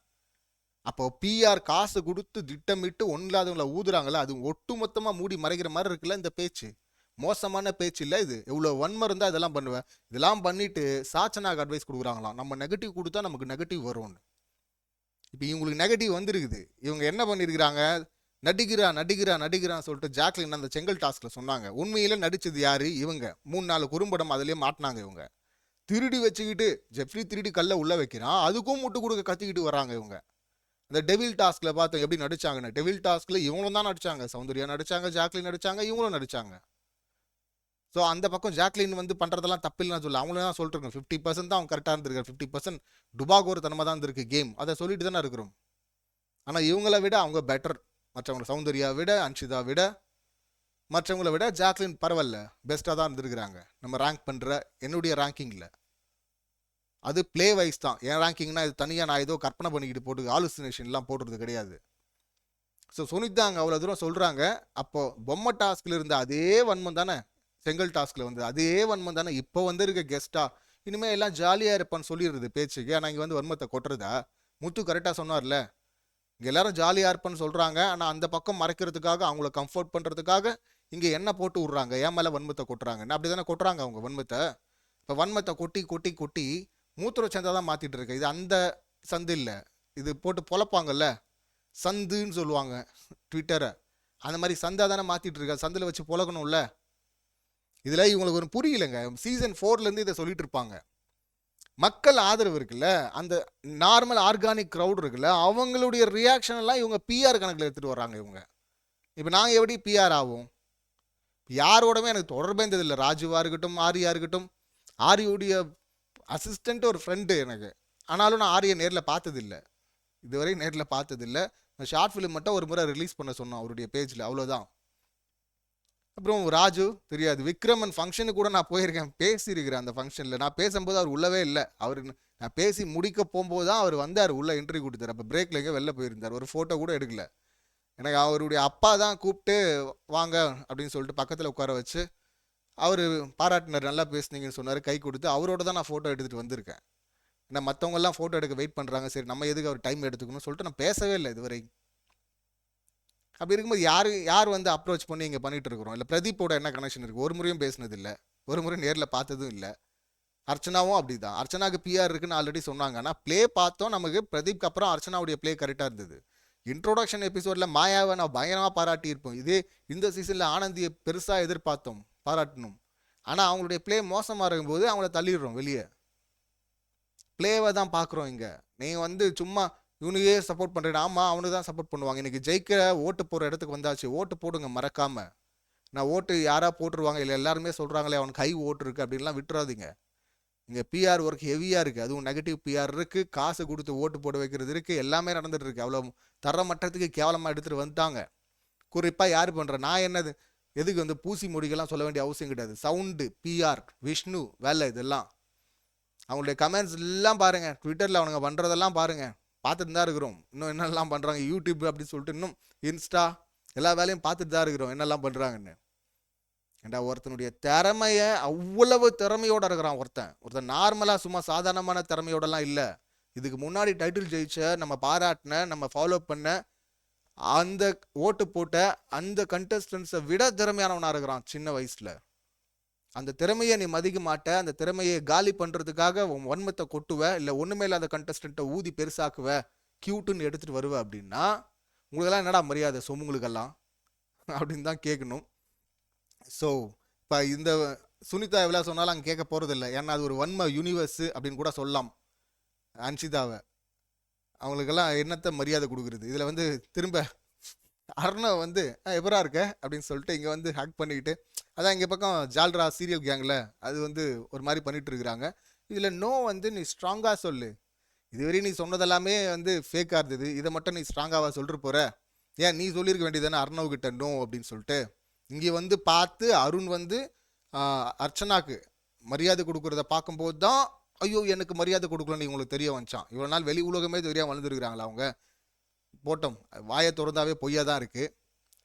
அப்போ பிஆர் காசு கொடுத்து திட்டமிட்டு ஒன்றில்லாதவங்கள ஊதுறாங்களா அது ஒட்டு மொத்தமாக மூடி மறைக்கிற மாதிரி இருக்குல்ல இந்த பேச்சு. மோசமான பேச்சு இல்லை இது. எவ்வளோ வன்மை இருந்தால் இதெல்லாம் பண்ணுவேன் இதெல்லாம் பண்ணிட்டு சாச்சனாக்கு அட்வைஸ் கொடுக்குறாங்களாம். நம்ம நெகட்டிவ் கொடுத்தா நமக்கு நெகட்டிவ் வரும்னு. இப்போ இவங்களுக்கு நெகட்டிவ் வந்திருக்குது. இவங்க என்ன பண்ணியிருக்கிறாங்க நடிக்கிறா நடிக்கிறா நடிக்கிறான்னு சொல்லிட்டு ஜாக்லின் அந்த செங்கல் டாஸ்கில் சொன்னாங்க. உண்மையில் நடித்தது யார்? இவங்க. மூணு நாலு குறும்படம் அதிலே மாட்டினாங்க இவங்க. திருடி வச்சுக்கிட்டு ஜெஃப்ரி திருடி கல்ல உள்ளே வைக்கிறான். அதுக்கும் முட்டு கொடுக்க கத்திக்கிட்டு வராங்க இவங்க. இந்த டெவில் டாஸ்கில் பார்த்தோம் எப்படி நடிச்சாங்கன்னு? டெவில் டாஸ்கில் இவங்களும் தான் நடிச்சாங்க. சௌந்தர்யா நடிச்சாங்க ஜாக்லின் நடிச்சாங்க இவங்களும் நடிச்சாங்க. ஸோ அந்த பக்கம் ஜாக்லின் வந்து பண்ணுறதெல்லாம் பண்றதெல்லாம் நான் சொல்ல அவங்களே தான் சொல்லிட்டு ஃபிஃப்டி பர்சன்ட் தான் அவங்க கரெக்டாக இருந்திருக்காரு ஃபிஃப்டி பர்சன்ட் டுபாகோர் தனமாக தான் இருந்திருக்கு கேம் அதை சொல்லிட்டு தானே இருக்கிறோம். ஆனால் இவங்கள விட அவங்க பெட்டர் மற்றவங்க சௌந்தர்யா விட அன்ஷிதா விட மற்றவங்கள விட ஜாக்லின் பரவாயில்ல. பெஸ்ட்டாக தான் இருந்திருக்கிறாங்க. நம்ம ரேங்க் பண்ணுற என்னுடைய ரேங்கிங்கில் அது பிளே வைஸ் தான். என் ரேங்கிங்னா இது தனியாக நான் ஏதோ கற்பனை பண்ணிக்கிட்டு போட்டு ஆலுசினேஷன்லாம் போடுறது கிடையாது. ஸோ சுனிதா அங்கே அவ்வளோ தூரம் சொல்கிறாங்க அப்போது பொம்மை டாஸ்கில் இருந்த அதே வன்மம் தானே? செங்கல் டாஸ்கில் வந்து அதே வன்மம் தானே இப்போ வந்திருக்க கெஸ்ட்டாக இனிமேல் எல்லாம் ஜாலியாக இருப்பான்னு சொல்லிடுறது பேச்சுக்கு. ஆனால் இங்கே வந்து வன்மத்தை கொட்டுறதா? முத்து கரெக்டாக சொன்னார்ல. இங்கே எல்லாரும் ஜாலியாக இருப்பேன்னு சொல்கிறாங்க ஆனால் அந்த பக்கம் மறைக்கிறதுக்காக அவங்கள கம்ஃபர்ட் பண்ணுறதுக்காக இங்கே என்ன போட்டு விட்றாங்க. ஏன் மேலே வன்மத்தை கொட்டுறாங்க. அப்படி தானே கொட்டுறாங்க அவங்க வன்மத்தை? இப்போ வன்மத்தை கொட்டி கொட்டி கொட்டி மூத்திர சந்தை தான் மாற்றிட்டு இருக்கு. இது அந்த சந்து இல்லை. இது போட்டு பொழப்பாங்கல்ல? சந்துன்னு சொல்லுவாங்க ட்விட்டரை அந்த மாதிரி சந்தை தானே மாற்றிட்டு இருக்க. சந்தில் வச்சு பொழக்கணும்ல? இதில் இவங்களுக்கு ஒரு புரியலைங்க. சீசன் ஃபோர்லேருந்து இதை சொல்லிட்டு இருப்பாங்க. மக்கள் ஆதரவு இருக்குல்ல அந்த நார்மல் ஆர்கானிக் க்ரௌட் இருக்குல்ல அவங்களுடைய ரியாக்ஷன் எல்லாம் இவங்க பிஆர் கணக்கில் எடுத்துகிட்டு வர்றாங்க இவங்க. இப்போ நாங்கள் எப்படி பிஆர் ஆகும் யாரோடமே எனக்கு தொடர்பே இருந்ததில்லை. ராஜுவாக இருக்கட்டும் ஆரியா இருக்கட்டும். ஆரியுடைய அசிஸ்டண்ட் ஒரு ஃப்ரெண்டு எனக்கு. ஆனாலும் நான் ஆரியை நேரில் பார்த்ததில்ல. இதுவரை நேரில் பார்த்ததில்ல. ஷார்ட் ஃபிலிம் மட்டும் ஒரு முறை ரிலீஸ் பண்ண சொன்னோம் அவருடைய பேஜில் அவ்வளோதான் அப்புறம் ராஜு தெரியாது. விக்ரமன் ஃபங்க்ஷனுக்கு கூட நான் போயிருக்கேன். பேசியிருக்கிறேன் அந்த ஃபங்க்ஷனில் நான் பேசும்போது அவர் உள்ளவே இல்லை. அவர் நான் பேசி முடிக்க போகும்போது தான் அவர் வந்தார். உள்ளே இன்டர்வியூ கொடுத்தார். அப்போ பிரேக்கில் எங்கே வெளில போயிருந்தார். ஒரு ஃபோட்டோ கூட எடுக்கல. எனக்கு அவருடைய அப்பா தான் கூப்பிட்டு வாங்க அப்படின்னு சொல்லிட்டு பக்கத்தில் உட்கார வச்சு அவர் பாராட்டினார். நல்லா பேசுனீங்கன்னு சொன்னார். கை கொடுத்து அவரோட தான் நான் ஃபோட்டோ எடுத்துகிட்டு வந்திருக்கேன். ஏன்னா மற்றவங்கெல்லாம் ஃபோட்டோ எடுக்க வெயிட் பண்ணுறாங்க சரி நம்ம எதுக்கு அவர் டைம் எடுத்துக்கணும்னு சொல்லிட்டு நான் பேசவே இல்லை இதுவரை அப்படி இருக்கும்போது யார் யார் வந்து அப்ரோச் பண்ணி இங்கே பண்ணிட்டு இருக்கிறோம்? இல்லை பிரதீப்போட என்ன கனெக்ஷன் இருக்குது ஒரு முறையும் பேசினது இல்லை ஒரு முறை நேரில் பார்த்ததும் இல்லை. அர்ச்சனாவும் அப்படி தான் அர்ச்சனாவுக்கு பிஆர் இருக்குன்னு ஆல்ரெடி சொன்னாங்க. ஆனால் ப்ளே பார்த்தோம். நமக்கு பிரதீப்க்கு அப்புறம் அர்ச்சனாவுடைய ப்ளே கரெக்டாக இருந்தது. இன்ட்ரோடக்ஷன் எபிசோடில் மாயாவை நான் பயங்கரமாக பாராட்டியிருப்போம். இதே இந்த சீசனில் ஆனந்தியை பெருசாக எதிர்பார்த்தோம். பாராட்டணும். ஆனால் அவங்களுடைய ப்ளே மோசமாக இருக்கும்போது அவங்கள தள்ளிடுறோம் வெளியே. ப்ளேவை தான் பார்க்குறோம் இங்கே. நீங்கள் வந்து சும்மா இவனுக்கே சப்போர்ட் பண்ணுறேன் ஆமாம் அவனுக்கு தான் சப்போர்ட் பண்ணுவாங்க. இன்னைக்கு ஜெயிக்க ஓட்டு போகிற இடத்துக்கு வந்தாச்சு. ஓட்டு போடுங்க மறக்காம. நான் ஓட்டு யாராக போட்டுருவாங்க? இல்லை எல்லாருமே சொல்கிறாங்களே அவனுக்கு கை ஓட்டு இருக்குது அப்படின்லாம் விட்டுறாதீங்க. இங்கே பிஆர் ஒர்க் ஹெவியாக இருக்குது அதுவும் நெகட்டிவ் பிஆர் இருக்குது காசு கொடுத்து ஓட்டு போட வைக்கிறது இருக்குது எல்லாமே நடந்துட்டு இருக்கு. அவ்வளோ தரமட்டத்துக்கு கேவலமாக எடுத்துகிட்டு வந்துட்டாங்க. குறிப்பாக யார் பண்ணுற நான் என்னது? எதுக்கு வந்து பூசி மொழிகள்லாம் சொல்ல வேண்டிய அவசியம் கிடையாது. சவுண்டு பிஆர் விஷ்ணு வேலை இதெல்லாம். அவங்களுடைய கமெண்ட்ஸ் எல்லாம் பாருங்கள் ட்விட்டரில் அவனுங்க பண்ணுறதெல்லாம் பாருங்கள் பார்த்துட்டு தான் இருக்கிறோம். இன்னும் என்னெல்லாம் பண்ணுறாங்க யூடியூப் அப்படின்னு சொல்லிட்டு இன்னும் இன்ஸ்டா எல்லா வேலையும் பார்த்துட்டு தான் இருக்கிறோம். என்னெல்லாம் பண்ணுறாங்கன்னு ஏண்டா ஒருத்தனுடைய திறமையை அவ்வளவு திறமையோட இருக்கிறான் ஒருத்தன். ஒருத்தன் நார்மலாக சும்மா சாதாரணமான திறமையோடலாம் இல்லை. இதுக்கு முன்னாடி டைட்டில் ஜெயிச்ச நம்ம பாராட்டின நம்ம ஃபாலோ பண்ண அந்த ஓட்டு போட்ட அந்த கண்டஸ்டன்ஸை விட திறமையானவனாக இருக்கிறான் சின்ன வயசில். அந்த திறமையை நீ மதிக்க மாட்ட அந்த திறமையை காலி பண்ணுறதுக்காக உன் வன்மத்தை கொட்டுவ இல்லை ஒன்றுமே இல்லாத கண்டஸ்டண்ட்டை ஊதி பெருசாக்குவ கியூட்டுன்னு எடுத்துகிட்டு வருவ அப்படின்னா உங்களுக்கெல்லாம் என்னடா மரியாதை சொமுங்களுக்கெல்லாம் அப்படின்னு தான் கேட்கணும் ஸோ இப்போ இந்த சுனிதா எவ்வளோ சொன்னாலும் அங்கே கேட்க போகிறதில்ல ஏன்னா அது ஒரு வன்ம யூனிவர்ஸு அப்படின்னு கூட சொல்லலாம். அன்ஷிதாவை. அவங்களுக்கெல்லாம் என்னத்தை மரியாதை கொடுக்குறது? இதில் வந்து திரும்ப அர்ணவ் வந்து "ஆ, எப்பரா இருக்க? அப்படின்னு சொல்லிட்டு இங்கே வந்து ஹேக் பண்ணிக்கிட்டு அதான் இங்கே பக்கம் ஜால்ரா சீரியல் கேங்கில் அது வந்து ஒரு மாதிரி பண்ணிகிட்டு இருக்கிறாங்க. இதில் நோ வந்து நீ ஸ்ட்ராங்காக சொல்லு. இதுவரை நீ சொன்னதெல்லாமே வந்து ஃபேக்காக இருந்தது. இதை மட்டும் நீ ஸ்ட்ராங்காக சொல்லிட்டு போகிற ஏன் நீ சொல்லியிருக்க வேண்டியதானே அர்ணவ் கிட்ட நோ அப்படின்னு சொல்லிட்டு இங்கே வந்து பார்த்து அருண் வந்து அர்ச்சனாக்கு மரியாதை கொடுக்குறத பார்க்கும்போது தான் ஐயோ எனக்கு மரியாதை கொடுக்கலன்னு உங்களுக்கு தெரிய வந்துச்சான் இவ்வளோ நாள் வெளி உலகமே தெரியாம வளர்ந்துருக்குறாங்களா அவங்க? போட்டோம். வாயை திறந்தாவே பொய்யா தான் இருக்குது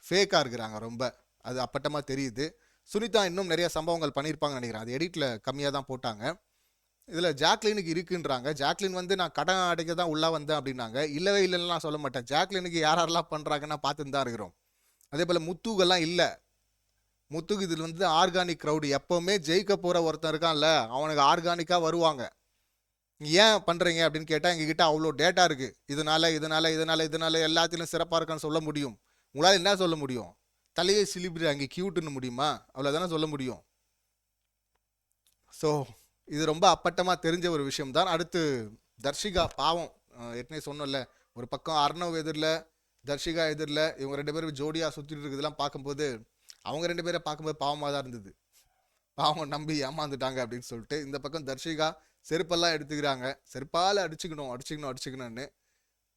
ஃபேக்காக இருக்கிறாங்க ரொம்ப. அது அப்பட்டமாக தெரியுது. சுனிதா இன்னும் நிறைய சம்பவங்கள் பண்ணியிருப்பாங்கன்னு நினைக்கிறேன். அது எடிட்டில் கம்மியாக தான் போட்டாங்க. இதில் ஜாக்லினுக்கு இருக்குன்றாங்க. ஜாக்லின் வந்து நான் கடன் அடைக்க தான் உள்ளே வந்தேன் அப்படின்னாங்க. இல்லவே இல்லைன்னு நான் சொல்ல மாட்டேன். ஜாக்லினுக்கு யார் யாரெல்லாம் பண்ணுறாங்கன்னா பார்த்துன்னு தான் இருக்கிறோம். அதே போல் முத்துகெல்லாம் இல்லை. முத்துக்கு இதில் வந்து ஆர்கானிக் க்ரௌடு எப்போவுமே ஜெயிக்க போகிற ஒருத்தன் இருக்கான்ல. அவனுக்கு ஆர்கானிக்காக வருவாங்க. ஏன் பண்ணுறீங்க அப்படின்னு கேட்டால் எங்ககிட்ட அவ்வளோ டேட்டா இருக்குது இதனால இதனால இதனால இதனால எல்லாத்திலும் சிறப்பாக இருக்கான்னு சொல்ல முடியும். உங்களால் என்ன சொல்ல முடியும்? தலையை சிலிபிரி அங்கே கியூட்டுன்னு முடியுமா? அவ்வளோதானே சொல்ல முடியும். ஸோ இது ரொம்ப அப்பட்டமாக தெரிஞ்ச ஒரு விஷயம் தான். அடுத்து தர்ஷிகா பாவம். ஏற்கனவே சொன்னோம்ல ஒரு பக்கம் அர்ணவ் எதிரில் தர்ஷிகா எதிரில் இவங்க ரெண்டு பேரும் ஜோடியாக சுற்றிட்டு இருக்குதெல்லாம் பார்க்கும்போது அவங்க ரெண்டு பேரை பார்க்கும்போது பாவமாக தான் இருந்தது. பாவம் நம்பி ஏமாந்துட்டாங்க அப்படின்னு சொல்லிட்டு இந்த பக்கம் தர்ஷிகா செருப்பெல்லாம் எடுத்துக்கிறாங்க. செருப்பால் அடிச்சுக்கணும் அடிச்சுக்கணும் அடிச்சுக்கணும்னு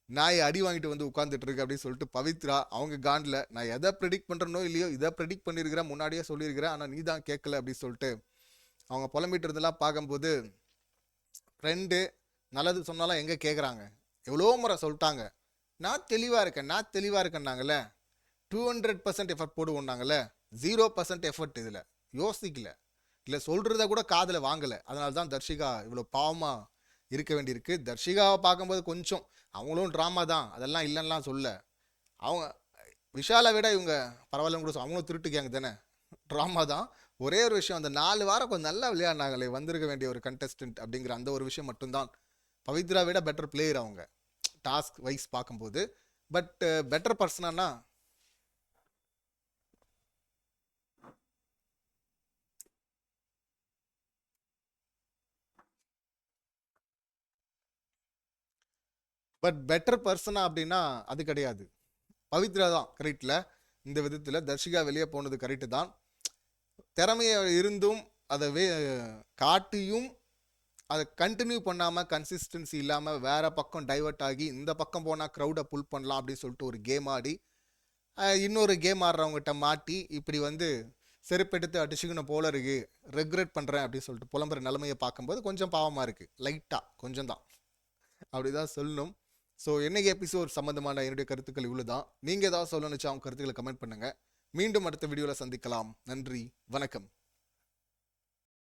நாய் அடி வாங்கிட்டு வந்து உட்காந்துட்டு இருக்கு அப்படின்னு சொல்லிட்டு பவித்ரா அவங்க காண்டில் நான் எதை ப்ரெடிக்ட் பண்ணுறனோ இல்லையோ இதை ப்ரெடிக்ட் பண்ணியிருக்கிறேன் முன்னாடியே சொல்லியிருக்கிறேன் ஆனால் நீ தான் கேட்கல அப்படின்னு சொல்லிட்டு அவங்க புலம்பிட்டு இருந்தெல்லாம் பார்க்கும்போது ஃப்ரெண்டு நல்லது சொன்னாலும் எங்கே கேட்குறாங்க எவ்வளோ முறை சொல்லிட்டாங்க. நான் தெளிவாக இருக்கேன் நான் தெளிவாக இருக்கேன்னாங்கல்ல. டூ ஹண்ட்ரட் பர்சன்ட் எஃபர்ட் போடுவோம்னாங்கல்ல. ஜீரோ பர்சன்ட் எஃபர்ட் இதில். யோசிக்கல. இல்லை சொல்கிறத கூட காதில் வாங்கலை. அதனால தான் தர்ஷிகா இவ்வளோ பாவமாக இருக்க வேண்டியிருக்கு. தர்ஷிகாவை பார்க்கும்போது கொஞ்சம் அவங்களும் ட்ராமா தான். அதெல்லாம் இல்லைன்னா சொல்ல. அவங்க விஷாலை விட இவங்க பரவாயில்லன்னு கூட அவங்களும் திருட்டு கேங்க தானே. ட்ராமா தான். ஒரே ஒரு விஷயம் அந்த நாலு வாரம் கொஞ்சம் நல்லா விளையாடினாங்களே வந்திருக்க வேண்டிய ஒரு கண்டஸ்டன்ட் அப்படிங்கிற அந்த ஒரு விஷயம் மட்டும்தான். பவித்ரா விட பெட்டர் பிளேயர் அவங்க. டாஸ்க் வைஸ் பார்க்கும்போது. பட் பெட்டர் பர்சனானா பட் பெட்டர் பர்சனா அப்படின்னா அது கிடையாது. பவித்ரா தான் கரெக்டில். இந்த விதத்தில் தர்ஷிகா வெளியே போனது கரெக்டு தான். திறமையை இருந்தும் அதை வே காட்டியும் அதை கண்டினியூ பண்ணாமல் கன்சிஸ்டன்சி இல்லாமல் வேறு பக்கம் டைவர்ட் ஆகி இந்த பக்கம் போனால் க்ரௌடை புல் பண்ணலாம் அப்படின்னு சொல்லிட்டு ஒரு கேம் ஆடி இன்னொரு கேம் ஆடுறவங்ககிட்ட மாட்டி இப்படி வந்து செருப்பெடுத்து அடிச்சுக்கணும் போல இருக்கு. ரெக்ரெட் பண்ணுறேன் அப்படின்னு சொல்லிட்டு புலம்புற நிலமையை பார்க்கும்போது கொஞ்சம் பாவமாக இருக்குது லைட்டாக கொஞ்சம் தான். அப்படிதான் சொல்லணும். ஸோ என்னைக்கு எபிசோட் சம்மந்தமான என்னுடைய கருத்துக்கள் இவ்வளோ தான் நீங்கள் ஏதாவது சொல்லணுச்சா அவங்க கருத்துக்களை கமெண்ட் பண்ணுங்கள் மீண்டும் அடுத்த வீடியோவில் சந்திக்கலாம். நன்றி. வணக்கம்.